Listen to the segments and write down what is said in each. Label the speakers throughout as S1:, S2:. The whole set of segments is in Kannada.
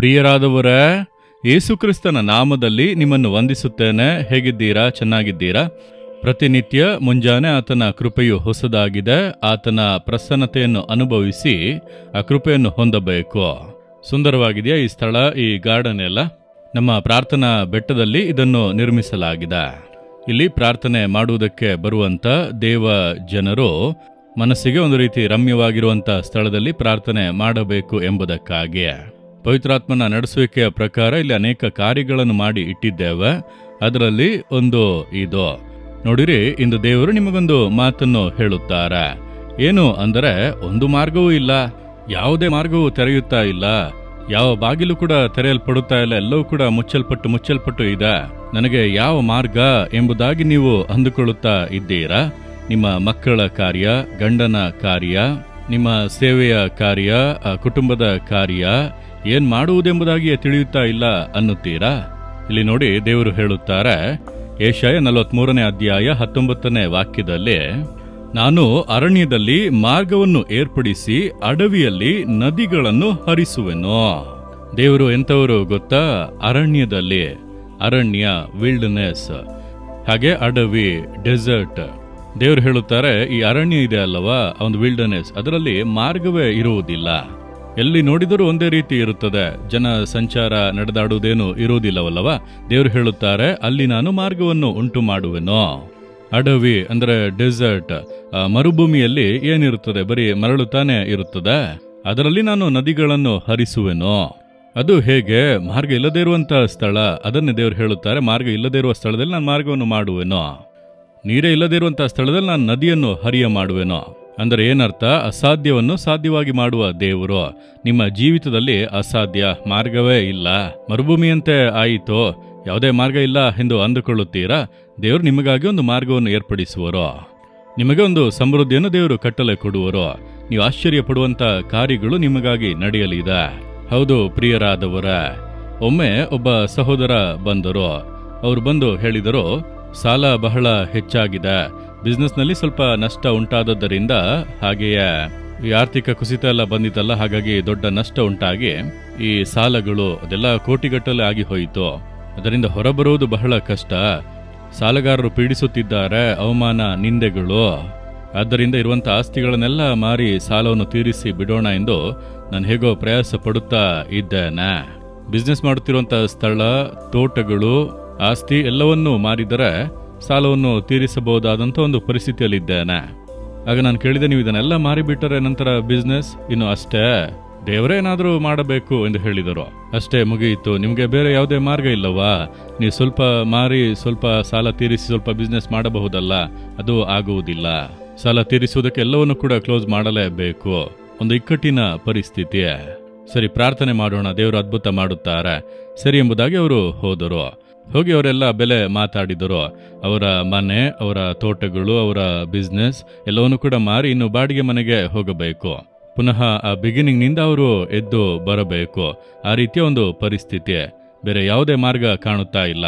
S1: ಪ್ರಿಯರಾದವರೇ, ಯೇಸುಕ್ರಿಸ್ತನ ನಾಮದಲ್ಲಿ ನಿಮ್ಮನ್ನು ವಂದಿಸುತ್ತೇನೆ. ಹೇಗಿದ್ದೀರಾ? ಚೆನ್ನಾಗಿದ್ದೀರಾ? ಪ್ರತಿನಿತ್ಯ ಮುಂಜಾನೆ ಆತನ ಕೃಪೆಯು ಹೊಸದಾಗಿದೆ. ಆತನ ಪ್ರಸನ್ನತೆಯನ್ನು ಅನುಭವಿಸಿ ಆ ಕೃಪೆಯನ್ನು ಹೊಂದಬೇಕು. ಸುಂದರವಾಗಿದೆಯಾ ಈ ಸ್ಥಳ, ಈ ಗಾರ್ಡನ್ ಎಲ್ಲ? ನಮ್ಮ ಪ್ರಾರ್ಥನಾ ಬೆಟ್ಟದಲ್ಲಿ ಇದನ್ನು ನಿರ್ಮಿಸಲಾಗಿದೆ. ಇಲ್ಲಿ ಪ್ರಾರ್ಥನೆ ಮಾಡುವುದಕ್ಕೆ ಬರುವಂತ ದೇವ ಜನರು ಮನಸ್ಸಿಗೆ ಒಂದು ರೀತಿ ರಮ್ಯವಾಗಿರುವಂಥ ಸ್ಥಳದಲ್ಲಿ ಪ್ರಾರ್ಥನೆ ಮಾಡಬೇಕು ಎಂಬುದಕ್ಕಾಗಿ ಪವಿತ್ರಾತ್ಮನ ನಡೆಸುವಿಕೆಯ ಪ್ರಕಾರ ಇಲ್ಲಿ ಅನೇಕ ಕಾರ್ಯಗಳನ್ನು ಮಾಡಿ ಇಟ್ಟಿದ್ದೇವೆ. ಅದರಲ್ಲಿ ಒಂದು ಇದು. ನೋಡಿರಿ, ಇಂದು ದೇವರು ನಿಮಗೊಂದು ಮಾತನ್ನು ಹೇಳುತ್ತಾರೆ. ಏನು ಅಂದರೆ, ಒಂದು ಮಾರ್ಗವೂ ಇಲ್ಲ, ಯಾವುದೇ ಮಾರ್ಗವೂ ತೆರೆಯುತ್ತಾ ಇಲ್ಲ, ಯಾವ ಬಾಗಿಲು ಕೂಡ ತೆರೆಯಲ್ಪಡುತ್ತಾ ಇಲ್ಲ, ಎಲ್ಲವೂ ಕೂಡ ಮುಚ್ಚಲ್ಪಟ್ಟು ಮುಚ್ಚಲ್ಪಟ್ಟು ಇದೆ. ನನಗೆ ಯಾವ ಮಾರ್ಗ ಎಂಬುದಾಗಿ ನೀವು ಅಂದುಕೊಳ್ಳುತ್ತಾ ಇದ್ದೀರಾ? ನಿಮ್ಮ ಮಕ್ಕಳ ಕಾರ್ಯ, ಗಂಡನ ಕಾರ್ಯ, ನಿಮ್ಮ ಸೇವೆಯ ಕಾರ್ಯ ಕುಟುಂಬದ ಕಾರ್ಯ ಏನ್ ಮಾಡುವುದೆಂಬುದಾಗಿಯೇ ತಿಳಿಯುತ್ತಾ ಇಲ್ಲ ಅನ್ನುತ್ತೀರಾ? ಇಲ್ಲಿ ನೋಡಿ ದೇವರು ಹೇಳುತ್ತಾರೆ, ಏಷಯ ನಲವತ್ಮೂರನೇ ಅಧ್ಯಾಯ ಹತ್ತೊಂಬತ್ತನೇ ವಾಕ್ಯದಲ್ಲಿ, ನಾನು ಅರಣ್ಯದಲ್ಲಿ ಮಾರ್ಗವನ್ನು ಏರ್ಪಡಿಸಿ ಅಡವಿಯಲ್ಲಿ ನದಿಗಳನ್ನು ಹರಿಸುವೆನು. ದೇವರು ಎಂಥವರು ಗೊತ್ತಾ? ಅರಣ್ಯದಲ್ಲಿ. ಅರಣ್ಯ ವಿಲ್ಡ್ನೆಸ್ ಹಾಗೆ ಅಡವಿ ಡೆಸರ್ಟ್ ದೇವರು ಹೇಳುತ್ತಾರೆ, ಈ ಅರಣ್ಯ ಇದೆ ಅಲ್ಲವಾ? ಒಂದು ವಿಲ್ಡ್ನೆಸ್ ಅದರಲ್ಲಿ ಮಾರ್ಗವೇ ಇರುವುದಿಲ್ಲ. ಎಲ್ಲಿ ನೋಡಿದರೂ ಒಂದೇ ರೀತಿ ಇರುತ್ತದೆ. ಜನ ಸಂಚಾರ ನಡೆದಾಡುವುದೇನು ಇರುವುದಿಲ್ಲವಲ್ಲವ? ದೇವರು ಹೇಳುತ್ತಾರೆ, ಅಲ್ಲಿ ನಾನು ಮಾರ್ಗವನ್ನು ಉಂಟು ಮಾಡುವೆನೋ ಅಡವಿ ಅಂದ್ರೆ ಡೆಸರ್ಟ್ ಮರುಭೂಮಿಯಲ್ಲಿ ಏನಿರುತ್ತದೆ? ಬರೀ ಮರಳು ತಾನೇ ಇರುತ್ತದೆ. ಅದರಲ್ಲಿ ನಾನು ನದಿಗಳನ್ನು ಹರಿಸುವೆನೋ? ಅದು ಹೇಗೆ? ಮಾರ್ಗ ಇಲ್ಲದೇ ಇರುವಂತಹ ಸ್ಥಳ. ಅದನ್ನೇ ದೇವರು ಹೇಳುತ್ತಾರೆ, ಮಾರ್ಗ ಇಲ್ಲದೇ ಇರುವ ಸ್ಥಳದಲ್ಲಿ ನಾನು ಮಾರ್ಗವನ್ನು ಮಾಡುವೆನೋ? ನೀರೇ ಇಲ್ಲದೇ ಇರುವಂತಹ ಸ್ಥಳದಲ್ಲಿ ನಾನು ನದಿಯನ್ನು ಹರಿಯ ಮಾಡುವೆನೋ ಅಂದರೆ ಏನರ್ಥ? ಅಸಾಧ್ಯವನ್ನು ಸಾಧ್ಯವಾಗಿ ಮಾಡುವ ದೇವರು ನಿಮ್ಮ ಜೀವಿತದಲ್ಲಿ ಅಸಾಧ್ಯ ಮಾರ್ಗವೇ ಇಲ್ಲ. ಮರುಭೂಮಿಯಂತೆ ಆಯಿತು? ಯಾವುದೇ ಮಾರ್ಗ ಇಲ್ಲ ಎಂದು ಅಂದುಕೊಳ್ಳುತ್ತೀರಾ? ದೇವರು ನಿಮಗಾಗಿ ಒಂದು ಮಾರ್ಗವನ್ನು ಏರ್ಪಡಿಸುವರು. ನಿಮಗೆ ಒಂದು ಸಮೃದ್ಧಿಯನ್ನು ದೇವರು ಕಟ್ಟಲೆ ಕೊಡುವರು. ನೀವು ಆಶ್ಚರ್ಯ ಪಡುವಂಥ ಕಾರ್ಯಗಳು ನಿಮಗಾಗಿ ನಡೆಯಲಿದೆ. ಹೌದು ಪ್ರಿಯರಾದವರ, ಒಮ್ಮೆ ಒಬ್ಬ ಸಹೋದರ ಬಂದರು. ಅವರು ಬಂದು ಹೇಳಿದರು, ಸಾಲ ಬಹಳ ಹೆಚ್ಚಾಗಿದೆ. ಬಿಸ್ನೆಸ್ನಲ್ಲಿ ಸ್ವಲ್ಪ ನಷ್ಟ ಉಂಟಾದದ್ದರಿಂದ ಹಾಗೆಯೇ ಈ ಆರ್ಥಿಕ ಕುಸಿತ ಎಲ್ಲ ಬಂದಿತ್ತಲ್ಲ, ಹಾಗಾಗಿ ದೊಡ್ಡ ನಷ್ಟ ಉಂಟಾಗಿ ಈ ಸಾಲಗಳು ಅದೆಲ್ಲ ಕೋಟಿಗಟ್ಟಲೆ ಆಗಿ ಹೋಯಿತು. ಅದರಿಂದ ಹೊರಬರುವುದು ಬಹಳ ಕಷ್ಟ. ಸಾಲಗಾರರು ಪೀಡಿಸುತ್ತಿದ್ದಾರೆ, ಅವಮಾನ, ನಿಂದೆಗಳು. ಆದ್ದರಿಂದ ಇರುವಂಥ ಆಸ್ತಿಗಳನ್ನೆಲ್ಲ ಮಾರಿ ಸಾಲವನ್ನು ತೀರಿಸಿ ಬಿಡೋಣ ಎಂದು ನಾನು ಹೇಗೋ ಪ್ರಯಾಸ ಪಡುತ್ತಾ ಇದ್ದೇನೆ. ಬಿಸ್ನೆಸ್ ಮಾಡುತ್ತಿರುವಂಥ ಸ್ಥಳ, ತೋಟಗಳು, ಆಸ್ತಿ ಎಲ್ಲವನ್ನೂ ಮಾರಿದರೆ ಸಾಲವನ್ನು ತೀರಿಸಬಹುದಾದಂಥ ಒಂದು ಪರಿಸ್ಥಿತಿಯಲ್ಲಿದ್ದೇನೆ. ಆಗ ನಾನು ಕೇಳಿದೆ, ನೀವು ಇದನ್ನೆಲ್ಲ ಮಾರಿಬಿಟ್ಟರೆ ನಂತರ ಬಿಸ್ನೆಸ್ ಇನ್ನು ಅಷ್ಟೇ, ದೇವರೇನಾದರೂ ಮಾಡಬೇಕು ಎಂದು ಹೇಳಿದರು. ಅಷ್ಟೇ ಮುಗಿಯಿತು. ನಿಮಗೆ ಬೇರೆ ಯಾವುದೇ ಮಾರ್ಗ ಇಲ್ಲವಾ ನೀವು ಸ್ವಲ್ಪ ಮಾರಿ, ಸ್ವಲ್ಪ ಸಾಲ ತೀರಿಸಿ, ಸ್ವಲ್ಪ ಬಿಸ್ನೆಸ್ ಮಾಡಬಹುದಲ್ಲ? ಅದು ಆಗುವುದಿಲ್ಲ. ಸಾಲ ತೀರಿಸುವುದಕ್ಕೆ ಎಲ್ಲವನ್ನು ಕೂಡ ಕ್ಲೋಸ್ ಮಾಡಲೇಬೇಕು. ಒಂದು ಇಕ್ಕಟ್ಟಿನ ಪರಿಸ್ಥಿತಿ ಸರಿ, ಪ್ರಾರ್ಥನೆ ಮಾಡೋಣ. ದೇವರು ಅದ್ಭುತ ಮಾಡುತ್ತಾರೆ. ಸರಿ ಎಂಬುದಾಗಿ ಅವರು ಹೋದರು. ಹೋಗಿ ಅವರೆಲ್ಲ ಬೆಲೆ ಮಾತಾಡಿದರು. ಅವರ ಮನೆ, ಅವರ ತೋಟಗಳು, ಅವರ ಬಿಸ್ನೆಸ್ ಎಲ್ಲವನ್ನು ಕೂಡ ಮಾರಿ ಇನ್ನು ಬಾಡಿಗೆ ಮನೆಗೆ ಹೋಗಬೇಕು. ಪುನಃ ಆ ಬಿಗಿನಿಂಗ್ನಿಂದ ಅವರು ಎದ್ದು ಬರಬೇಕು. ಆ ರೀತಿಯ ಒಂದು ಪರಿಸ್ಥಿತಿ. ಬೇರೆ ಯಾವುದೇ ಮಾರ್ಗ ಕಾಣುತ್ತಾ ಇಲ್ಲ.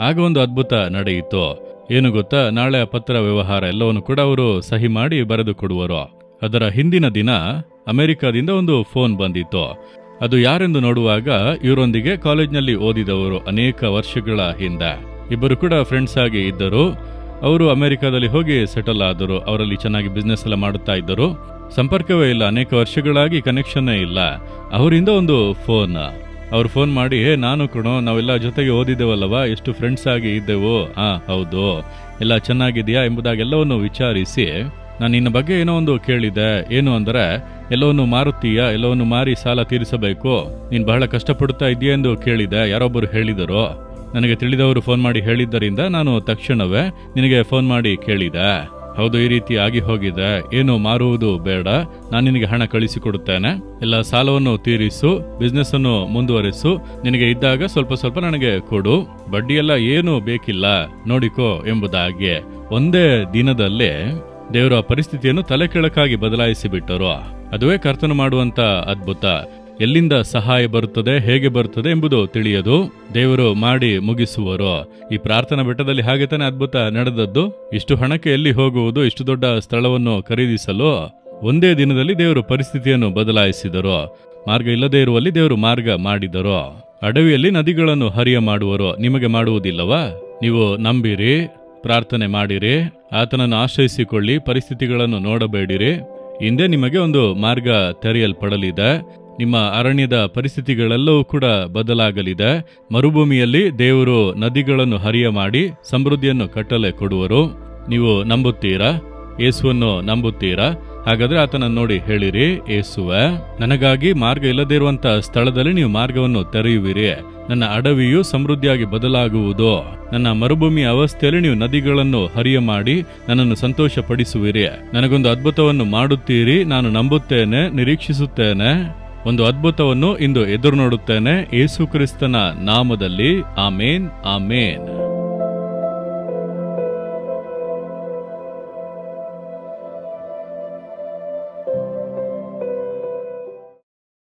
S1: ಆಗ ಒಂದು ಅದ್ಭುತ ನಡೆಯಿತು. ಏನು ಗೊತ್ತಾ, ನಾಳೆ ಪತ್ರ ವ್ಯವಹಾರ ಎಲ್ಲವನ್ನು ಕೂಡ ಅವರು ಸಹಿ ಮಾಡಿ ಬರೆದು ಕೊಡುವರು. ಅದರ ಹಿಂದಿನ ದಿನ ಅಮೆರಿಕದಿಂದ ಒಂದು ಫೋನ್ ಬಂದಿತ್ತು. ಅದು ಯಾರೆಂದು ನೋಡುವಾಗ ಇವರೊಂದಿಗೆ ಕಾಲೇಜ್ನಲ್ಲಿ ಓದಿದವರು ಅನೇಕ ವರ್ಷಗಳ ಹಿಂದೆ. ಇಬ್ಬರು ಕೂಡ ಫ್ರೆಂಡ್ಸ್ ಆಗಿ ಇದ್ದರು. ಅವರು ಅಮೆರಿಕಾದಲ್ಲಿ ಹೋಗಿ ಸೆಟಲ್ ಆದರು. ಅವರಲ್ಲಿ ಚೆನ್ನಾಗಿ ಬಿಸ್ನೆಸ್ ಎಲ್ಲ ಮಾಡುತ್ತಾ ಇದ್ದರು. ಸಂಪರ್ಕವೇ ಇಲ್ಲ. ಅನೇಕ ವರ್ಷಗಳಾಗಿ ಕನೆಕ್ಷನ್ನೇ ಇಲ್ಲ. ಅವರಿಂದ ಒಂದು ಫೋನ್ ಅವ್ರು ಫೋನ್ ಮಾಡಿ, ಹೇ, ನಾನು ಕಣೋ, ನಾವೆಲ್ಲ ಜೊತೆಗೆ ಓದಿದ್ದೇವಲ್ಲವಾ ಎಷ್ಟು ಫ್ರೆಂಡ್ಸ್ ಆಗಿ ಇದ್ದೆವು? ಹಾ, ಹೌದು. ಎಲ್ಲ ಚೆನ್ನಾಗಿದೆಯಾ? ಎಂಬುದಾಗಿ ಎಲ್ಲವನ್ನು ವಿಚಾರಿಸಿ ನಾನು ನಿನ್ನ ಬಗ್ಗೆ ಏನೋ ಒಂದು ಕೇಳಿದೆ ಏನು ಅಂದರೆ, ಎಲ್ಲವನ್ನು ಮಾರುತ್ತೀಯಾ? ಎಲ್ಲವನ್ನು ಮಾರಿ ಸಾಲ ತೀರಿಸಬೇಕು? ನೀನು ಬಹಳ ಕಷ್ಟಪಡುತ್ತಾ ಇದೆಯಾ ಎಂದು ಕೇಳಿದೆ ಯಾರೊಬ್ಬರು ಹೇಳಿದರು. ನನಗೆ ತಿಳಿದವರು ಫೋನ್ ಮಾಡಿ ಹೇಳಿದ್ದರಿಂದ ನಾನು ತಕ್ಷಣವೇ ನಿನಗೆ ಫೋನ್ ಮಾಡಿ ಕೇಳಿದೆ. ಹೌದು, ಈ ರೀತಿ ಆಗಿ ಹೋಗಿದೆ. ಏನು ಮಾರುವುದು ಬೇಡ. ನಾನು ನಿನಗೆ ಹಣ ಕಳಿಸಿಕೊಡುತ್ತೇನೆ. ಎಲ್ಲ ಸಾಲವನ್ನು ತೀರಿಸು ಬಿಸ್ನೆಸ್ ಅನ್ನು ಮುಂದುವರಿಸು. ನಿನಗೆ ಇದ್ದಾಗ ಸ್ವಲ್ಪ ಸ್ವಲ್ಪ ನನಗೆ ಕೊಡು. ಬಡ್ಡಿಯೆಲ್ಲ ಏನು ಬೇಕಿಲ್ಲ. ನೋಡಿಕೋ ಎಂಬುದಾಗಿ. ಒಂದೇ ದಿನದಲ್ಲೇ ದೇವರ ಪರಿಸ್ಥಿತಿಯನ್ನು ತಲೆ ಕೆಳಕಾಗಿ ಬದಲಾಯಿಸಿ ಬಿಟ್ಟರು ಅದುವೇ ಕರ್ತನು ಮಾಡುವಂತ ಅದ್ಭುತ. ಎಲ್ಲಿಂದ ಸಹಾಯ ಬರುತ್ತದೆ, ಹೇಗೆ ಬರುತ್ತದೆ ಎಂಬುದು ತಿಳಿಯದು. ದೇವರು ಮಾಡಿ ಮುಗಿಸುವರು. ಈ ಪ್ರಾರ್ಥನಾ ಬೆಟ್ಟದಲ್ಲಿ ಹಾಗೆ ತಾನೇ ಅದ್ಭುತ ನಡೆದದ್ದು. ಇಷ್ಟು ಹಣಕ್ಕೆ ಎಲ್ಲಿ ಹೋಗುವುದು, ಇಷ್ಟು ದೊಡ್ಡ ಸ್ಥಳವನ್ನು ಖರೀದಿಸಲು? ಒಂದೇ ದಿನದಲ್ಲಿ ದೇವರು ಪರಿಸ್ಥಿತಿಯನ್ನು ಬದಲಾಯಿಸಿದರು. ಮಾರ್ಗ ಇಲ್ಲದೇ ಇರುವಲ್ಲಿ ದೇವರು ಮಾರ್ಗ ಮಾಡಿದರೋ. ಅಡವಿಯಲ್ಲಿ ನದಿಗಳನ್ನು ಹರಿಯ ಮಾಡುವರು. ನಿಮಗೆ ಮಾಡುವುದಿಲ್ಲವಾ? ನೀವು ನಂಬಿರಿ. ಪ್ರಾರ್ಥನೆ ಮಾಡಿರಿ, ಆತನನ್ನು ಆಶ್ರಯಿಸಿಕೊಳ್ಳಿ, ಪರಿಸ್ಥಿತಿಗಳನ್ನು ನೋಡಬೇಡಿರಿ. ಹಿಂದೆ ನಿಮಗೆ ಒಂದು ಮಾರ್ಗ ತೆರೆಯಲ್ಪಡಲಿದೆ. ನಿಮ್ಮ ಅರಣ್ಯದ ಪರಿಸ್ಥಿತಿಗಳೆಲ್ಲವೂ ಕೂಡ ಬದಲಾಗಲಿದೆ. ಮರುಭೂಮಿಯಲ್ಲಿ ದೇವರು ನದಿಗಳನ್ನು ಹರಿಯ ಮಾಡಿ ಸಮೃದ್ಧಿಯನ್ನು ಕಟ್ಟಲೆ ಕೊಡುವರು. ನೀವು ನಂಬುತ್ತೀರಾ? ಯೇಸುವನ್ನು ನಂಬುತ್ತೀರಾ? ಹಾಗಾದ್ರೆ ಆತನನ್ನು ನೋಡಿ ಹೇಳಿರಿ, ಯೇಸುವೆ, ನನಗಾಗಿ ಮಾರ್ಗ ಇಲ್ಲದೇ ಇರುವಂತ ಸ್ಥಳದಲ್ಲಿ ನೀವು ಮಾರ್ಗವನ್ನು ತೆರೆಯುವಿರಿ. ನನ್ನ ಅಡವಿಯು ಸಮೃದ್ಧಿಯಾಗಿ ಬದಲಾಗುವುದು. ನನ್ನ ಮರುಭೂಮಿ ಅವಸ್ಥೆಯಲ್ಲಿ ನೀವು ನದಿಗಳನ್ನು ಹರಿಯ ಮಾಡಿ ನನ್ನನ್ನು ಸಂತೋಷಪಡಿಸುವಿರಿ. ನನಗೊಂದು ಅದ್ಭುತವನ್ನು ಮಾಡುತ್ತೀರಿ, ನಾನು ನಂಬುತ್ತೇನೆ, ನಿರೀಕ್ಷಿಸುತ್ತೇನೆ. ಒಂದು ಅದ್ಭುತವನ್ನು ಇಂದು ಎದುರು ನೋಡುತ್ತೇನೆ, ಯೇಸು ಕ್ರಿಸ್ತನ ನಾಮದಲ್ಲಿ. ಆಮೇನ್ ಆಮೇನ್.